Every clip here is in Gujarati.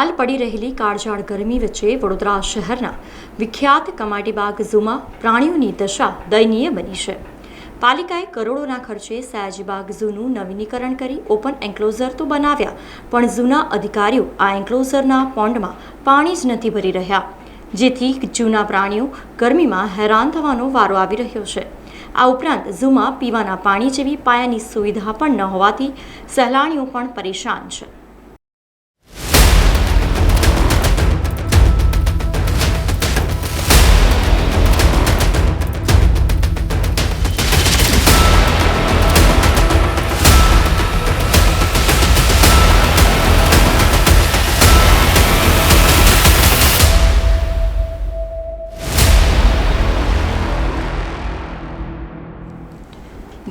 હાલ પડી રહેલી કાળઝાળ ગરમી વચ્ચે વડોદરા શહેરના વિખ્યાત કમાટીબાગ ઝૂમાં પ્રાણીઓની દશા દયનીય બની છે. પાલિકાએ કરોડોના ખર્ચે સયાજીબાગ ઝૂનું નવીનીકરણ કરી ઓપન એન્ક્લોઝર તો બનાવ્યા, પણ ઝૂના અધિકારીઓ આ એન્ક્લોઝરના પોન્ડમાં પાણી જ નથી ભરી રહ્યા, જેથી જૂના પ્રાણીઓ ગરમીમાં હેરાન થવાનો વારો આવી રહ્યો છે. આ ઉપરાંત ઝૂમાં પીવાના પાણી જેવી પાયાની સુવિધા પણ ન હોવાથી સહેલાણીઓ પણ પરેશાન છે.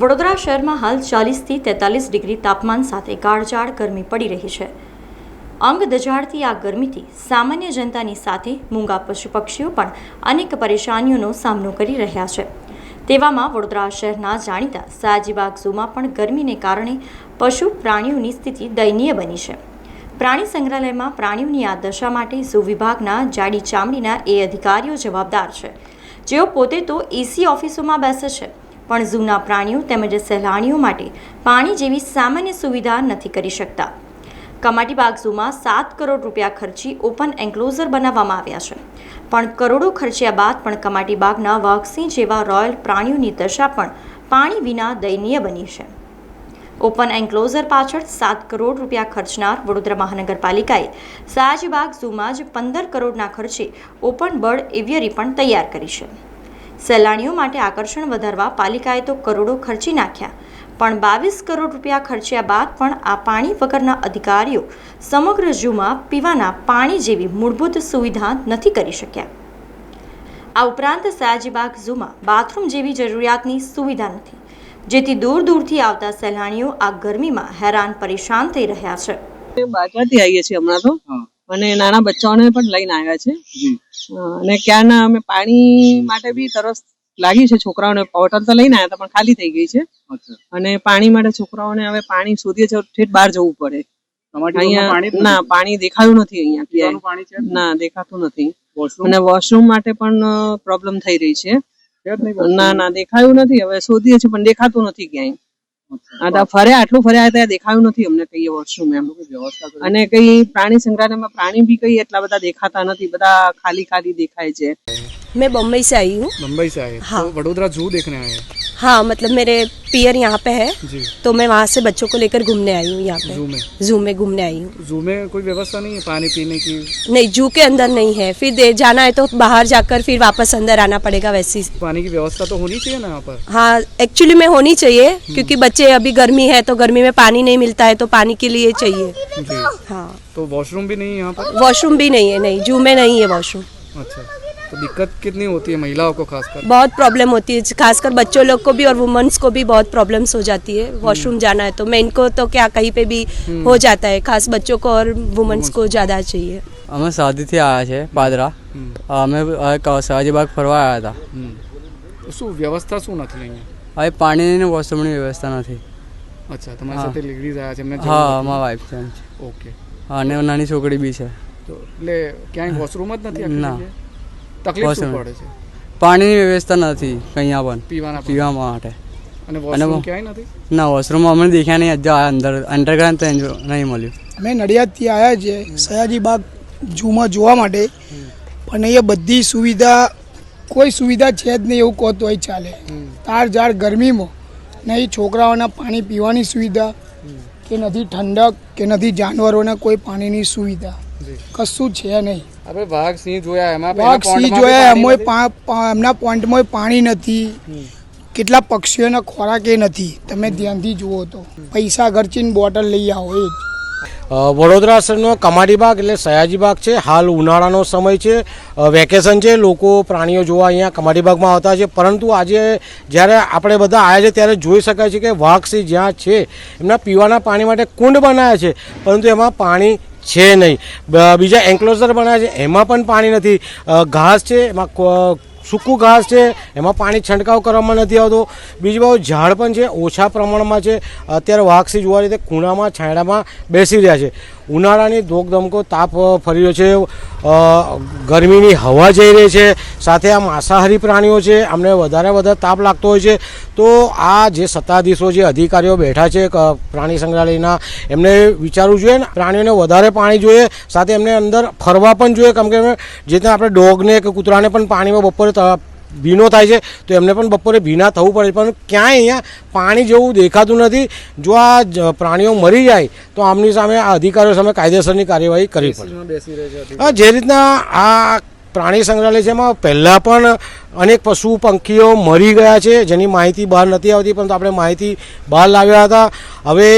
વડોદરા શહેરમાં હાલ ચાલીસથી તેતાલીસ ડિગ્રી તાપમાન સાથે કાળઝાળ ગરમી પડી રહી છે. અંગ દજાડતી આ ગરમીથી સામાન્ય જનતાની સાથે મૂંગા પશુ પક્ષીઓ પણ અનેક પરેશાનીઓનો સામનો કરી રહ્યા છે. તેવામાં વડોદરા શહેરના જાણીતા સાજીબાગ ઝૂમાં પણ ગરમીને કારણે પશુ પ્રાણીઓની સ્થિતિ દયનીય બની છે. પ્રાણી સંગ્રહાલયમાં પ્રાણીઓની આ દશા માટે ઝૂ વિભાગના જાડી ચામડીના એ અધિકારીઓ જવાબદાર છે. જેઓ પોતે તો એસી ઓફિસોમાં બેસે છે. પણ ઝૂના પ્રાણીઓ તેમજ સહેલાણીઓ માટે પાણી જેવી સામાન્ય સુવિધા નથી કરી શકતા. કમાટીબાગ ઝૂમાં સાત કરોડ રૂપિયા ખર્ચી ઓપન એન્ક્લોઝર બનાવવામાં આવ્યા છે. પણ કરોડો ખર્ચ્યા બાદ પણ કમાટીબાગના વાઘસિંહ જેવા રોયલ પ્રાણીઓની દશા પણ પાણી વિના દયનીય બની છે. ઓપન એન્ક્લોઝર પાછળ સાત કરોડ રૂપિયા ખર્ચનાર વડોદરા મહાનગરપાલિકાએ સાજબાગ ઝૂમાં જ પંદર કરોડના ખર્ચે ઓપન બર્ડ એવિયરી પણ તૈયાર કરી છે. સહેલાણીઓ માટે આકર્ષણ વધારવા પાલિકાએ તો કરોડો ખર્ચી નાખ્યા. પણ બાવીસ કરોડ રૂપિયા ખર્ચ્યા બાદ પણ આ પાણી વગરના અધિકારીઓ સમગ્ર ઝૂમાં પીવાના પાણી જેવી મૂળભૂત સુવિધા નથી કરી શક્યા. આ ઉપરાંત સયાજીબાગ ઝૂમાં બાથરૂમ જેવી જરૂરિયાતની સુવિધા નથી જેથી દૂર દૂરથી આવતા સહેલાણીઓ આ ગરમીમાં હેરાન પરેશાન થઈ રહ્યા છે. બાજારથી આવીએ છીએ હમણાં તો? અને નાના બચ્ચાઓને પણ લઈને આવ્યા છે. અને ક્યાંના અમે પાણી માટે બી તરસ લાગી છે છોકરાઓને. બોટલ તો લઈને આવ્યા હતા પણ ખાલી થઈ ગઈ છે. અને પાણી માટે છોકરાઓને હવે પાણી શોધીએ છીએ ઠેઠ બહાર જવું પડે. અહીંયા ના પાણી દેખાયું નથી અહીંયા છે? ના દેખાતું નથી. અને વોશરૂમ માટે પણ પ્રોબ્લેમ થઈ રહી છે. છે? ના ના દેખાયું નથી. હવે શોધીએ છીએ પણ દેખાતું નથી ક્યાંય. અચ્છા. આ તો ફર્યા આટલું ફર્યા ત્યાં દેખાયું નથી અમને કઈ વોશરૂમ એમ. અને કઈ પ્રાણી સંગ્રહાલયમાં પ્રાણી બી કઈ એટલા બધા દેખાતા નથી બધા ખાલી ખાલી દેખાય છે. मैं बम्बई से आई हूँ। मुंबई से आए। हाँ। तो वडोदरा जू देखने आए हैं? हाँ मतलब मेरे पियर यहाँ पे है। जी। तो मैं वहाँ से बच्चों को लेकर घूमने आई हूँ यहाँ पे। जू में? जू में घूमने आई हूँ। जू में कोई व्यवस्था नहीं है पानी पीने की? नहीं जू के अंदर नहीं है। फिर दे जाना है तो बाहर जाकर फिर वापस अंदर आना पड़ेगा वैसी पानी की व्यवस्था तो होनी चाहिए ना यहाँ पर? हाँ एक्चुअली में होनी चाहिए क्योंकि बच्चे अभी गर्मी है तो गर्मी में पानी नहीं मिलता है तो पानी के लिए चाहिए। हाँ। तो वॉशरूम भी नहीं है यहाँ पर? वॉशरूम भी नहीं है नहीं जू में नहीं है वॉशरूम अच्छा। तो दिक्कत कितनी होती है महिलाओं को खासकर बहुत प्रॉब्लम होती है खासकर बच्चों लोग को भी और वुमेन्स को भी बहुत प्रॉब्लम्स हो जाती है वॉशरूम जाना है तो मैं इनको तो क्या कहीं पे भी हो जाता है खास बच्चों को और वुमेन्स को ज़्यादा चाहिए અમે શાદીથી આવ્યા છે પાદરા હમ. અમે હવે ક- સયાજીબાગ ફરવા આવ્યા હતા હમ. તો શું વ્યવસ્થા શું નથી અહીંયા હવે પાણીની ને વોશરૂમની વ્યવસ્થા નથી અચ્છા તમારી હા. સાથે લેડીઝ આવ્યા છે એમને હા જરૂર અમારા વાઈફ છે હતી. ઓકે અને નાની છોકરી બી છે તો એટલે ક્યાંય વોશરૂમ જ નથી આખી ના. તકલીફ શું પડે છે? પાણીની વ્યવસ્થા નથી અહીંયા પણ. પીવાના પીવા માટે. અને વોશરૂમ ક્યાંય નથી? ના વોશરૂમ અમને દેખ્યા નહીં હજુ અંદર અંડરગ્રાઉન્ડ તો નહીં મળ્યું. અમે નડિયાદથી આવ્યા છે સયાજી બાગ જૂમાં જોવા માટે. પણ અહીંયા બધી સુવિધા કોઈ સુવિધા છે જ નહીં એવું કહો હોય ચાલે. તાર ઝાડ ગરમીમાં. નહીં છોકરાઓના પાણી પીવાની સુવિધા કે નથી ઠંડક કે નથી જાનવરોને કોઈ પાણીની સુવિધા. જી. કશું છે નહીં. આપણે વાઘ સિંહ જોયા એમાં વાઘ સિંહ જોયા એમાં એમાંય પાણી પા- પા- એમના પોઈન્ટમાં પાણી નથી. કેટલા પક્ષીઓના ખોરાક એ નથી. તમે ધ્યાનથી જુઓ તો. પૈસા ખર્ચીને બોટલ લઈ આવો એ વડોદરા શહેરનો કમાડીબાગ એટલે સયાજીબાગ છે. હાલ ઉનાળાનો સમય છે. વેકેશન છે. લોકો પ્રાણીઓ જોવા અહીંયા કમાડીબાગમાં આવતા છે. પરંતુ આજે જ્યારે આપણે બધા આવ્યા છે ત્યારે જોઈ શકાય છે કે વાઘસિંહ જ્યાં છે એમના પીવાના પાણી માટે કુંડ બનાવ્યા છે. પરંતુ એમાં પાણી છે નહીં. બીજા એન્ક્લોઝર બનાવ્યા છે, એમાં પણ પાણી નથી. ઘાસ છે, એમાં સૂકું ઘાસ છે, એમાં પાણી છંટકાવ કરવામાં નથી આવતો. બીજી બાજુ ઝાડ પણ છે, ઓછા પ્રમાણમાં છે. અત્યારે વાઘસી જોવા રીતે ખૂણામાં, છાંયડામાં બેસી રહ્યા છે. ઉનાળાની ધોકધમકો તાપ ફરી રહ્યો છે. ગરમીની હવા જઈ રહી છે. સાથે આ માંસાહારી પ્રાણીઓ છે. અમને વધારે વધારે તાપ લાગતો હોય છે. તો આ જે સત્તાધીશો, જે અધિકારીઓ બેઠા છે પ્રાણી સંગ્રહાલયના, એમને વિચારવું જોઈએ ને? પ્રાણીઓને વધારે પાણી જોઈએ, સાથે એમને અંદર ફરવા પણ જોઈએ. કેમ કે જે આપણે ડોગને કે કૂતરાને પણ પાણીમાં બપોરે ભીનો થાય છે તો એમને પણ બપોરે ભીના થવું પડે પણ ક્યાંય અહીંયા પાણી જેવું દેખાતું નથી. જો આ પ્રાણીઓ મરી જાય તો આમની સામે આ અધિકારીઓ સામે કાયદેસરની કાર્યવાહી કરવી પડે. જે રીતના આ પ્રાણી સંગ્રહાલય છે એમાં પહેલાં પણ અનેક પશુ પંખીઓ મરી ગયા છે જેની માહિતી બહાર નથી આવતી પરંતુ આપણે માહિતી બહાર લાવ્યા હતા. હવે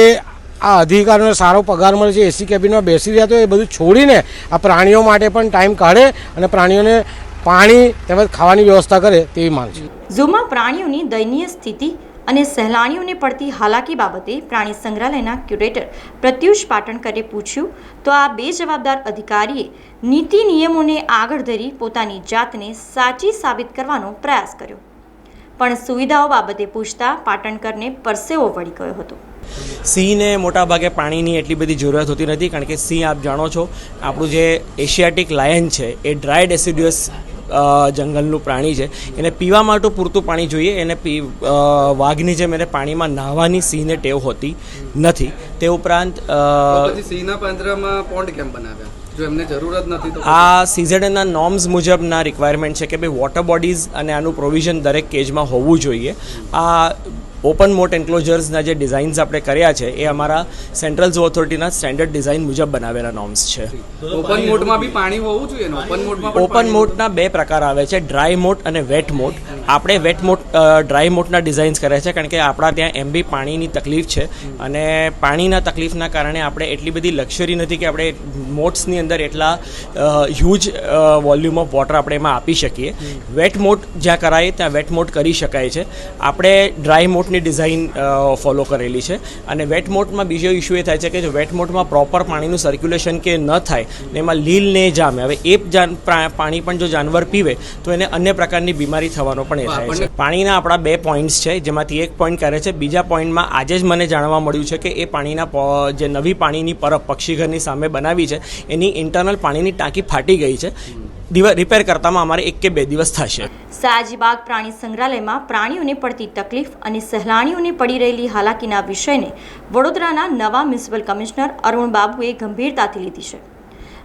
આ અધિકારીઓને સારો પગાર મળે છે એસી કેબિનમાં બેસી રહ્યા તો એ બધું છોડીને આ પ્રાણીઓ માટે પણ ટાઈમ કાઢે અને પ્રાણીઓને પાણી તેમજ ખાવાની વ્યવસ્થા કરે તેવી માંગ છે. ઝૂમાં પ્રાણીઓની દયનીય સ્થિતિ અને સહેલાણીઓને પડતી હાલાકી બાબતે પ્રાણી સંગ્રહાલયના ક્યુરેટર પ્રત્યુષ પાટણકરે પૂછ્યું તો આ બે જવાબદાર અધિકારીએ નીતિ નિયમોને આગળ ધરી પોતાની જાતને સાચી સાબિત કરવાનો પ્રયાસ કર્યો. પણ સુવિધાઓ બાબતે પૂછતા પાટણકરને પરસેવો વળી ગયો હતો. સિંહને મોટાભાગે પાણીની એટલી બધી જરૂરત હોતી નથી કારણ કે સિંહ આપ જાણો છો આપણું જે એશિયાટિક લાયન છે એ ડ્રાય ડેસિડ્યુઅસ જંગલનું પ્રાણી છે. એને પીવા માટે પૂરતું પાણી જોઈએ. એને પી વાઘની જેમ એને પાણીમાં નાહવાની સિંહને ટેવ હોતી નથી. તે ઉપરાંત સિંહના પાંજરામાં પોન્ડ કેમ બનાવ્યા? જો એમને જરૂરત નથી તો આ સીઝેડના નોર્મ્સ મુજબના રિક્વાયરમેન્ટ છે કે ભાઈ વોટર બોડીઝ અને આનું પ્રોવિઝન દરેક કેજમાં હોવું જોઈએ. આ ઓપન મોટ એન્ક્લોઝર્સના જે ડિઝાઇન્સ આપણે કર્યા છે એ અમારા સેન્ટ્રલ ઝૂ ઓથોરિટીના સ્ટેન્ડર્ડ ડિઝાઇન મુજબ બનાવેલા નોર્મ્સ છે. ઓપન મોડમાં બી પાણી હોવું જોઈએ ઓપન મોટમાં ઓપન મોટના બે પ્રકાર આવે છે ડ્રાય મોટ અને વેટ મોટ. આપણે વેટ મોટ ડ્રાય મોટના ડિઝાઇન્સ કર્યા છે કારણ કે આપણા ત્યાં એમ બી પાણીની તકલીફ છે અને પાણીના તકલીફના કારણે આપણે એટલી બધી લક્ઝરી નથી કે આપણે મોટ્સની અંદર એટલા હ્યુજ વોલ્યુમ ઓફ વોટર આપણે એમાં આપી શકીએ. વેટ મોટ જ્યાં કરાય ત્યાં વેટ મોટ કરી શકાય છે. આપણે ડ્રાય મોટની ડિઝાઇન ફોલો કરેલી છે. અને વેટ મોટમાં બીજો ઇસ્યુ એ થાય છે કે જો વેટ મોટમાં પ્રોપર પાણીનું સર્ક્યુલેશન કે ન થાય ને એમાં લીલ ને જામે હવે એ જાન પાણી પણ જો જાનવર પીવે તો એને અન્ય પ્રકારની બીમારી થવાનો પણ એ થાય છે. પાણીના આપણા બે પોઈન્ટ્સ છે જેમાંથી એક પોઈન્ટ કરે છે બીજા પોઈન્ટમાં આજે જ મને જાણવા મળ્યું છે કે એ પાણીના જે નવી પાણીની પરબ પક્ષીઘરની સામે બનાવી છે એની ઇન્ટરનલ પાણીની ટાંકી ફાટી ગઈ છે. રિપેર કરતામાં અમારે એક કે બે દિવસ થશે. સયાજીબાગ પ્રાણી સંગ્રહાલયમાં પ્રાણીઓને પડતી તકલીફ અને સહેલાણીઓને પડી રહેલી હાલાકીના વિષયને વડોદરાના નવા મ્યુનિસિપલ કમિશનર અરુણ બાબુએ ગંભીરતાથી લીધી છે.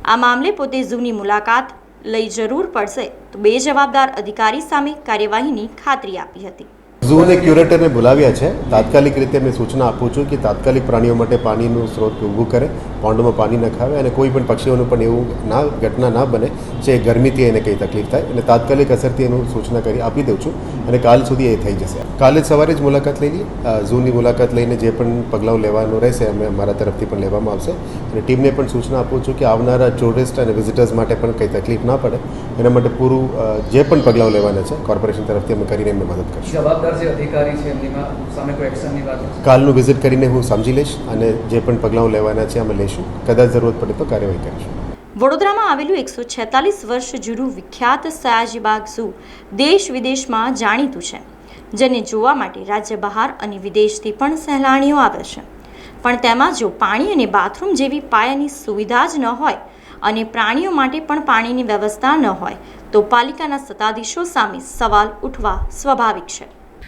આ મામલે પોતે ઝૂની મુલાકાત લઈ જરૂર પડશે તો બે જવાબદાર અધિકારી સામે કાર્યવાહીની ખાતરી આપી હતી. ઝૂને ક્યુરેટરને બોલાવ્યા છે. તાત્કાલિક રીતે મેં સૂચના આપું છું કે તાત્કાલિક પ્રાણીઓ માટે પાણીનું સ્ત્રોત ઊભું કરે. પોન્ડમાં પાણી નખાવે અને કોઈ પણ પક્ષીઓનું પણ એવું ના ઘટના ના બને જે ગરમીથી એને કંઈ તકલીફ થાય. અને તાત્કાલિક અસરથી એનું સૂચના કરી આપી દઉં છું અને કાલ સુધી એ થઈ જશે. કાલે જ સવારે જ મુલાકાત લઈ લઈએ. ઝૂની મુલાકાત લઈને જે પણ પગલાં લેવાનું રહેશે અમે અમારા તરફથી પણ લેવામાં આવશે. અને ટીમને પણ સૂચના આપું છું કે આવનારા ટુરિસ્ટ અને વિઝિટર્સ માટે પણ કંઈ તકલીફ ના પડે. એના માટે પૂરું જે પણ પગલાં લેવાના છે કોર્પોરેશન તરફથી અમે કરીને એમને મદદ કરીશું. કાલનું વિઝિટ કરીને હું સમજી લઈશ અને જે પણ પગલાં લેવાના છે અમે લઈશું. કદાચ જરૂરત પડે તો કાર્યવાહી કરીશું. વડોદરામાં આવેલું એકસો છેતાલીસ વર્ષ જૂનું વિખ્યાત સયાજીબાગ ઝૂ દેશ વિદેશમાં જાણીતું છે, જેને જોવા માટે રાજ્ય બહાર અને વિદેશથી પણ સહેલાણીઓ આવે છે. પણ તેમાં જો પાણી અને બાથરૂમ જેવી પાયાની સુવિધા જ ન હોય અને પ્રાણીઓ માટે પણ પાણીની વ્યવસ્થા ન હોય, તો પાલિકાના સત્તાધીશો સામે સવાલ ઉઠવા સ્વાભાવિક છે.